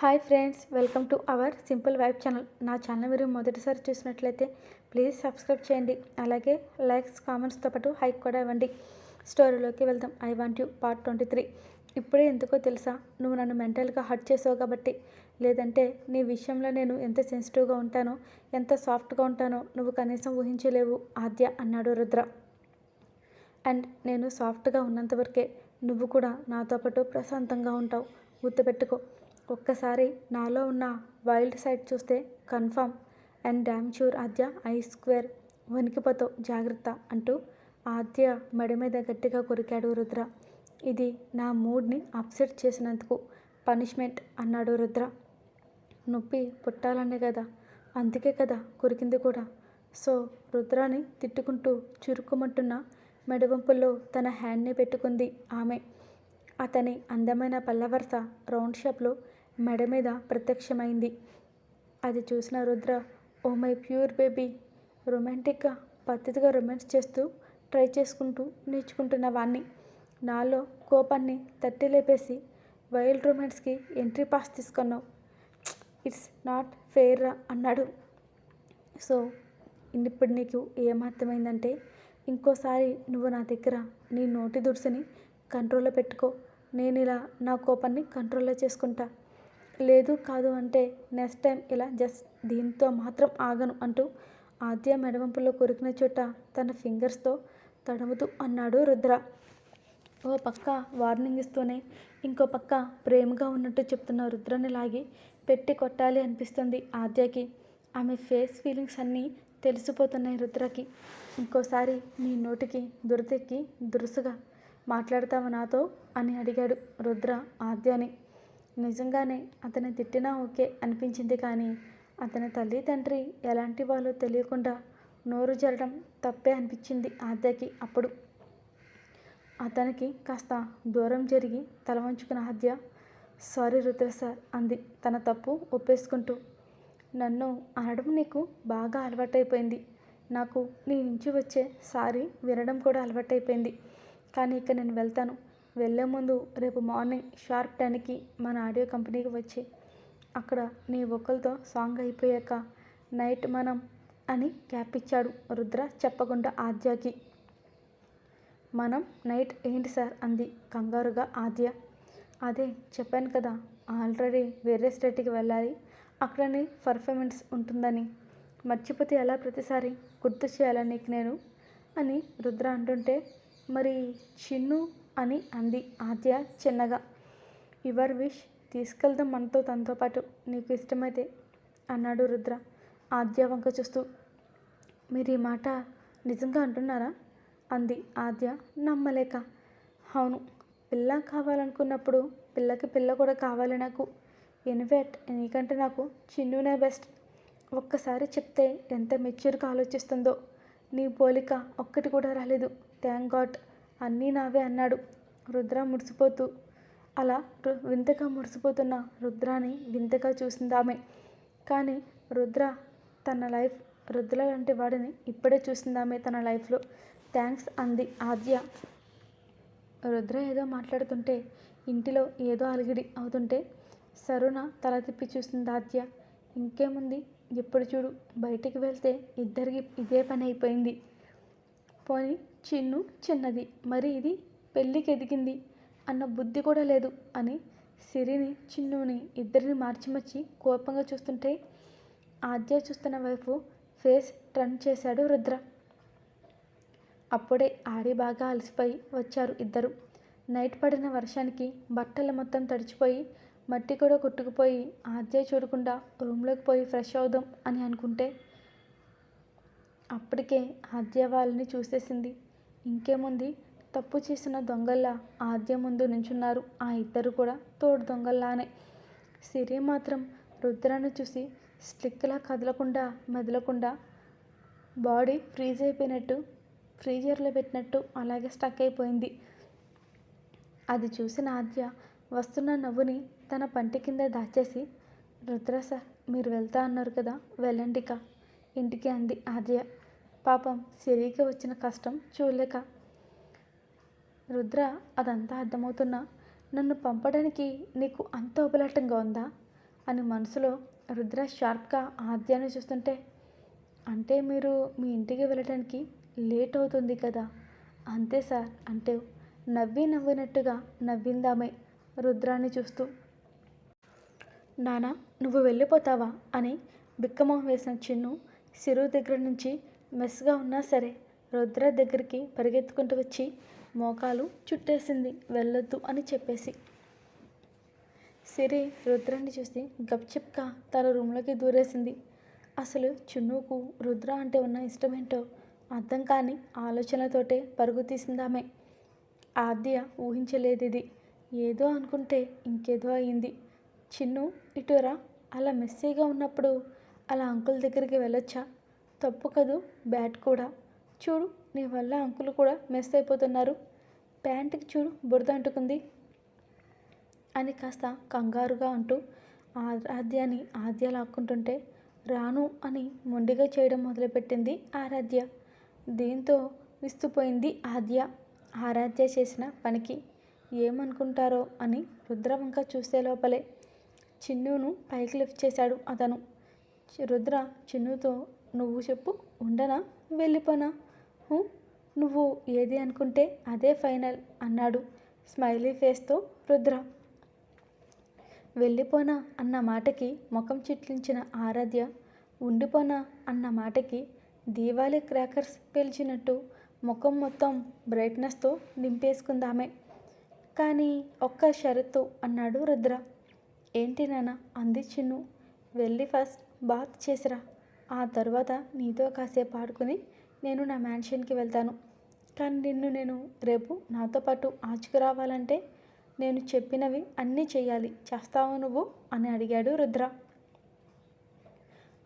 Hi friends welcome to our simple vibe channel. నా channel మీరు మొదటిసారి చూసినట్లయితే ప్లీజ్ సబ్స్క్రైబ్ చేయండి. అలాగే లైక్స్ కామెంట్స్తో పాటు హైక్ కూడా ఇవ్వండి. స్టోరీలోకి వెళ్దాం. I want you part twenty three ఇప్పుడే ఎందుకో తెలుసా? నువ్వు నన్ను మెంటల్గా హర్ట్ చేసావు కాబట్టి. లేదంటే నీ విషయంలో నేను ఎంత సెన్సిటివ్గా ఉంటానో ఎంత సాఫ్ట్గా ఉంటానో నువ్వు కనీసం ఊహించలేవు. ఆద్య అన్నాడు రుద్ర. అండ్ నేను సాఫ్ట్గా ఉన్నంతవరకే నువ్వు కూడా నాతో పాటు ప్రశాంతంగా ఉంటావు. గుర్తుపెట్టుకో. ఒక్కసారి నాలో ఉన్న వైల్డ్ సైడ్ చూస్తే confirm and damn sure Adya I square వణికిపోతావు జాగ్రత్త అంటూ ఆద్య మెడ మీద గట్టిగా కొరికాడు రుద్ర. ఇది నా మూడ్ని అప్సెట్ చేసినందుకు పనిష్మెంట్ అన్నాడు రుద్ర. నొప్పి పుట్టాలనే కదా అందుకే కదా కొరికింది కూడా. సో రుద్రాని తిట్టుకుంటూ చురుకుమంటున్న మెడవంపుల్లో తన హ్యాండ్ని పెట్టుకుంది ఆమె. అతని అందమైన పల్లవరస రౌండ్ షాప్లో మెడ మీద ప్రత్యక్షమైంది. అది చూసిన Rudra oh my pure baby రొమాంటిక్గా పద్ధతిగా రొమాన్స్ చేస్తూ ట్రై చేసుకుంటూ నేర్చుకుంటున్న వాణ్ణి. నాలో కోపాన్ని తట్టి లేపేసి వైల్డ్ రొమాన్స్కి ఎంట్రీ పాస్ తీసుకున్నావు. ఇట్స్ నాట్ ఫెయిర్ రా అన్నాడు. సో ఇప్పుడు నీకు ఏమర్థమైందంటే ఇంకోసారి నువ్వు నా దగ్గర నీ నోటి దుడిసిని కంట్రోల్లో పెట్టుకో. నేను ఇలా నా కోపాన్ని కంట్రోల్లో చేసుకుంటా. లేదు కాదు అంటే నెక్స్ట్ టైం ఇలా జస్ట్ దీంతో మాత్రం ఆగను అంటూ ఆద్య మెడవంపులో కొరికిన చోట తన ఫింగర్స్తో తడుముతూ అన్నాడు రుద్ర. ఓ పక్క వార్నింగ్ ఇస్తూనే ఇంకో పక్క ప్రేమగా ఉన్నట్టు చెప్తున్న రుద్రని లాగి పెట్టి కొట్టాలి అనిపిస్తుంది ఆద్యకి. ఆమె ఫేస్ ఫీలింగ్స్ అన్నీ తెలిసిపోతున్నాయి రుద్రకి. ఇంకోసారి నీ నోటికి దురదెక్కి దురుసుగా మాట్లాడతావు నాతో? అని అడిగాడు రుద్ర ఆద్యని. నిజంగానే అతని తిట్టినా ఓకే అనిపించింది కానీ అతని తల్లి తండ్రి ఎలాంటి వాళ్ళో తెలియకుండా నోరు జరడం తప్పే అనిపించింది ఆద్యకి అప్పుడు. అతనికి కాస్త దూరం జరిగి తల వంచుకున్న ఆద్య సారీ రుద్ర సార్ అంది తన తప్పు ఒప్పేసుకుంటూ. నన్ను అనడం నీకు బాగా అలవాటైపోయింది. నాకు నీ నుంచి వచ్చే సారీ వినడం కూడా అలవాటైపోయింది. కానీ ఇక నేను వెళ్తాను. వెళ్ళే ముందు రేపు మార్నింగ్ షార్ప్ టెన్కి మన ఆడియో కంపెనీకి వచ్చి అక్కడ నీ ఒక్కలతో సాంగ్ అయిపోయాక నైట్ మనం అని క్యాప్ ఇచ్చాడు రుద్ర చెప్పకుండా ఆద్యకి. మనం నైట్ ఏంటి సార్ అంది కంగారుగా ఆద్య. అదే చెప్పాను కదా ఆల్రెడీ వేరే స్టేట్కి వెళ్ళాలి. అక్కడనే పర్ఫార్మెన్స్ ఉంటుందని. మర్చిపోతే ఎలా ప్రతిసారి గుర్తు చేయాలని నీకు నేను? అని రుద్ర అంటుంటే మరి చిన్ను అని అంది ఆద్య చిన్నగా. యువర్ విష్ తీసుకెళ్దాం మనతో తనతో పాటు. నీకు ఇష్టమైతే అన్నాడు రుద్ర. ఆద్య వంక చూస్తూ మీరు ఈ మాట నిజంగా అంటున్నారా? అంది ఆద్య. నమ్మలేక. అవును పిల్ల కావాలనుకున్నప్పుడు పిల్లకి పిల్ల కూడా కావాలి నాకు. ఇన్వెట్ నీకంటే నాకు చిన్నునే బెస్ట్. ఒక్కసారి చెప్తే ఎంత మెచ్యూర్గా ఆలోచిస్తుందో. నీ పోలిక ఒక్కటి కూడా రాలేదు. థ్యాంక్ గాడ్ అన్నీ నావే అన్నాడు. రుద్ర మురిసిపోతూ. అలా రు- వింతగా మురిసిపోతున్న రుద్రాని వింతగా చూసిందామే కానీ రుద్ర తన లైఫ్ రుద్ర లాంటి వాడిని ఇప్పుడే చూసిందామే తన లైఫ్లో. థ్యాంక్స్ అంది ఆద్య. రుద్ర ఏదో మాట్లాడుతుంటే ఇంటిలో ఏదో అలిగిడి అవుతుంటే సరుణ తల తిప్పి చూసింది ఆద్య. ఇంకేముంది? ఎప్పుడు చూడు బయటికి వెళ్తే ఇద్దరికి ఇదే పని అయిపోయింది. పోనీ చిన్ను చిన్నది. మరి ఇది పెళ్ళికి ఎదిగింది అన్న బుద్ధి కూడా లేదు అని సిరిని చిన్నుని ఇద్దరిని మార్చి మర్చి కోపంగా చూస్తుంటే ఆద్య చూస్తున్న వైపు ఫేస్ టర్న్ చేశాడు రుద్ర. అప్పుడే ఆడి బాగా అలసిపోయి వచ్చారు ఇద్దరు. నైట్ పడిన వర్షానికి బట్టలు మొత్తం తడిచిపోయి మట్టి కూడా కొట్టుకుపోయి ఆద్య చూడకుండా రూమ్లోకి పోయి ఫ్రెష్ అవుదాం అని అనుకుంటే అప్పటికే ఆద్య వాళ్ళని చూసేసింది. ఇంకేముంది? తప్పు చేసిన దొంగల్లా ఆద్య ముందు నించున్నారు. ఆ ఇద్దరు కూడా తోడు దొంగల్లానే. సిరి మాత్రం రుద్రాన్ని చూసి స్టిక్లా కదలకుండా మెదలకుండా బాడీ ఫ్రీజ్ అయిపోయినట్టు ఫ్రీజర్లో పెట్టినట్టు అలాగే స్టక్ అయిపోయింది. అది చూసిన ఆద్య వస్తున్న నవ్వుని తన పంటి కింద దాచేసి రుద్ర సార్ మీరు వెళ్తా అన్నారు కదా వెళ్ళండిక ఇంటికి అంది ఆద్య. పాపం సిరికి వచ్చిన కష్టం చూడలేక. రుద్ర అదంతా అర్థమవుతున్నా నన్ను పంపడానికి నీకు అంత ఉపలాటంగా ఉందా? అని మనసులో రుద్ర షార్ప్గా ఆద్యాన్ని చూస్తుంటే అంటే మీరు మీ ఇంటికి వెళ్ళడానికి లేట్ అవుతుంది కదా? అంతే సార్ అంటే నవ్వి నవ్వినట్టుగా నవ్విందామే రుద్రాన్ని చూస్తూ. నానా నువ్వు వెళ్ళిపోతావా? అని బిక్కమొహం వేసిన చిన్ను సిరు దగ్గర నుంచి మెస్గా ఉన్నా సరే రుద్ర దగ్గరికి పరిగెత్తుకుంటూ వచ్చి మోకాలు చుట్టేసింది. వెళ్ళొద్దు అని చెప్పేసి. సిరి రుద్రాన్ని చూసి గప్చిప్గా తన రూమ్లోకి దూరేసింది. అసలు చున్నుకు రుద్ర అంటే ఉన్న ఇష్టమేంటో అర్థం కాని ఆలోచనతోటే పరుగు తీసిందామె ఆద్య ఊహించలేదు ఇది ఏదో అనుకుంటే ఇంకేదో అయింది. చిన్ను ఇటురా అలా మెస్సీగా ఉన్నప్పుడు అలా అంకుల్ దగ్గరికి వెళ్ళొచ్చా? తప్పు కదూ? బ్యాట్ కూడా. చూడు నీ వల్ల అంకులు కూడా మెస్ అయిపోతున్నారు. ప్యాంటుకి చూడు బురద అంటుకుంది. అని కాస్త కంగారుగా అంటూ ఆరాధ్యాన్ని ఆద్య లాక్కుంటుంటే రాను అని మొండిగా చేయడం మొదలుపెట్టింది ఆరాధ్య. దీంతో విస్తుపోయింది ఆద్య. ఆరాధ్య చేసిన పనికి ఏమనుకుంటారో అని రుద్రవంక చూసే లోపలే చిన్నును పైకి లిఫ్ట్ చేశాడు అతను. రుద్ర చిన్నుతో నువ్వు చెప్పు ఉండనా? వెళ్ళిపోనా? నువ్వు ఏది అనుకుంటే అదే ఫైనల్ అన్నాడు స్మైలీ ఫేస్తో రుద్ర. వెళ్ళిపోనా అన్న మాటకి ముఖం చిట్లించిన ఆరాధ్య. ఉండిపోనా అన్న మాటకి దీవాళి క్రాకర్స్ పేల్చినట్టు ముఖం మొత్తం బ్రైట్నెస్తో నింపేసుకుందామే. కానీ ఒక్క షరత్తు అన్నాడు రుద్ర. ఏంటి నాన్న? అంది చిన్ను. వెళ్ళి ఫస్ట్ బాత్ చేసిరా. ఆ తర్వాత నీతో కాసేపు ఆడుకుని నేను నా మ్యాన్షన్కి వెళ్తాను. కానీ నిన్ను నేను రేపు నాతో పాటు ఆచుకు రావాలంటే నేను చెప్పినవి అన్నీ చేయాలి. చేస్తావు నువ్వు? అని అడిగాడు రుద్ర.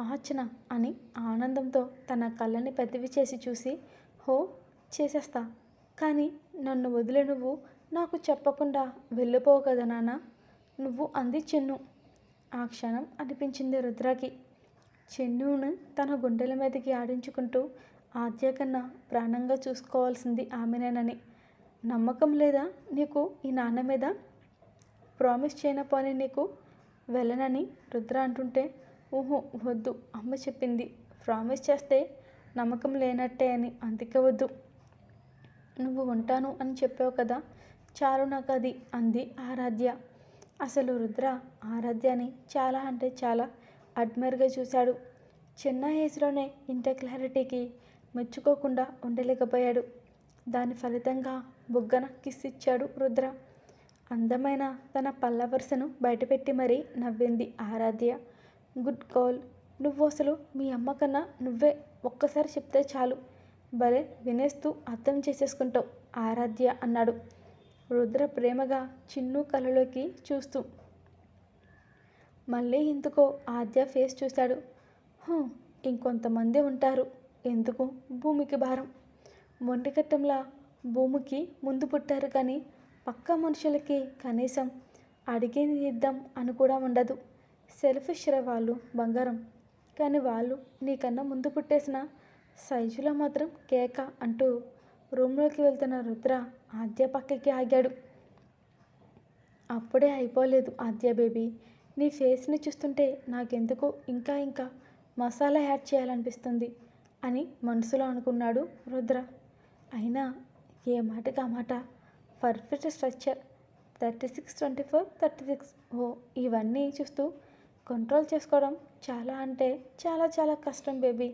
ఆచన అని ఆనందంతో తన కళ్ళని పెద్దవి చేసి చూసి హో చేసేస్తా. కానీ నన్ను వదిలే నువ్వు నాకు చెప్పకుండా వెళ్ళిపోవు కదా నాన్న? నువ్వు అంది చిన్ను. ఆ క్షణం అనిపించింది రుద్రకి. చెన్నును తన గుండెల మీదకి ఆడించుకుంటూ ఆద్య కన్నా ప్రాణంగా చూసుకోవాల్సింది ఆమెనేనని. నమ్మకం లేదా నీకు ఈ నాన్న మీద? ప్రామిస్ చేయనపోని నీకు వెళ్ళనని రుద్ర అంటుంటే ఊహో వద్దు అమ్మ చెప్పింది. ప్రామిస్ చేస్తే నమ్మకం లేనట్టే అని అందుకే వద్దు. నువ్వు ఉంటాను అని చెప్పావు కదా చాలు నాకు అది అంది ఆరాధ్య. అసలు రుద్ర ఆరాధ్యని చాలా అంటే చాలా అడ్మర్గా చూశాడు. చిన్న ఏజ్లోనే ఇంత క్లారిటీకి మెచ్చుకోకుండా ఉండలేకపోయాడు. దాని ఫలితంగా బుగ్గన కిస్ ఇచ్చాడు రుద్ర. అందమైన తన పల్లవరుసను బయటపెట్టి మరీ నవ్వింది ఆరాధ్య. గుడ్ కాల్ నువ్వు అసలు మీ అమ్మ కన్నా నువ్వే ఒక్కసారి చెప్తే చాలు. భలే వినేస్తూ అర్థం చేసేసుకుంటావు ఆరాధ్య అన్నాడు. రుద్ర ప్రేమగా చిన్ను కళ్ళలోకి చూస్తూ మళ్ళీ ఎందుకో ఆద్య ఫేస్ చూశాడు ఇంకొంతమంది ఉంటారు. ఎందుకు? భూమికి భారం. మొండిగట్టంలా భూమికి ముందు పుట్టారు కానీ పక్క మనుషులకి కనీసం అడిగేది ఇద్దాం అని కూడా ఉండదు. సెల్ఫిష్ వాళ్ళు బంగారం. కానీ వాళ్ళు నీకన్నా ముందు పుట్టేసిన సైజులో మాత్రం కేక అంటూ రూమ్లోకి వెళ్తున్న రుద్ర ఆద్య పక్కకి ఆగాడు. అప్పుడే అయిపోలేదు ఆద్య బేబీ. నీ ఫేస్ని చూస్తుంటే నాకెందుకో ఇంకా ఇంకా మసాలా యాడ్ చేయాలనిపిస్తుంది అని మనసులో అనుకున్నాడు రుద్ర. అయినా ఏ మాటకి ఆ మాట? Perfect structure. Thirty six twenty four thirty six. ఓ ఇవన్నీ చూస్తూ కంట్రోల్ చేసుకోవడం చాలా అంటే చాలా చాలా కష్టం బేబీ.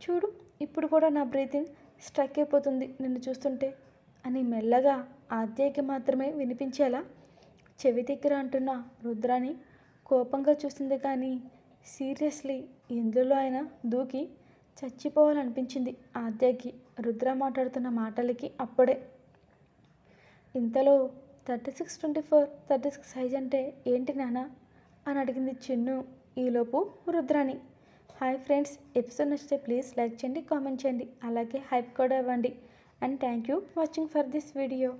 చూడు ఇప్పుడు కూడా నా బ్రీతింగ్ స్ట్రక్ అయిపోతుంది నిన్ను చూస్తుంటే అని మెల్లగా ఆద్యకి మాత్రమే వినిపించేలా చెవి దగ్గర అంటున్న రుద్రాని కోపంగా చూసింది కానీ సీరియస్లీ ఎందులో ఆయన దూకి చచ్చిపోవాలనిపించింది ఆద్యకి. రుద్ర మాట్లాడుతున్న మాటలకి అప్పుడే ఇంతలో thirty six twenty four thirty six size అంటే ఏంటి నాన్న? అని అడిగింది చిన్ను ఈలోపు రుద్రాని. హాయ్ ఫ్రెండ్స్ ఎపిసోడ్ నచ్చితే ప్లీజ్ లైక్ చేయండి కామెంట్ చేయండి. అలాగే హైప్ కూడా ఇవ్వండి. And thank you watching for this video.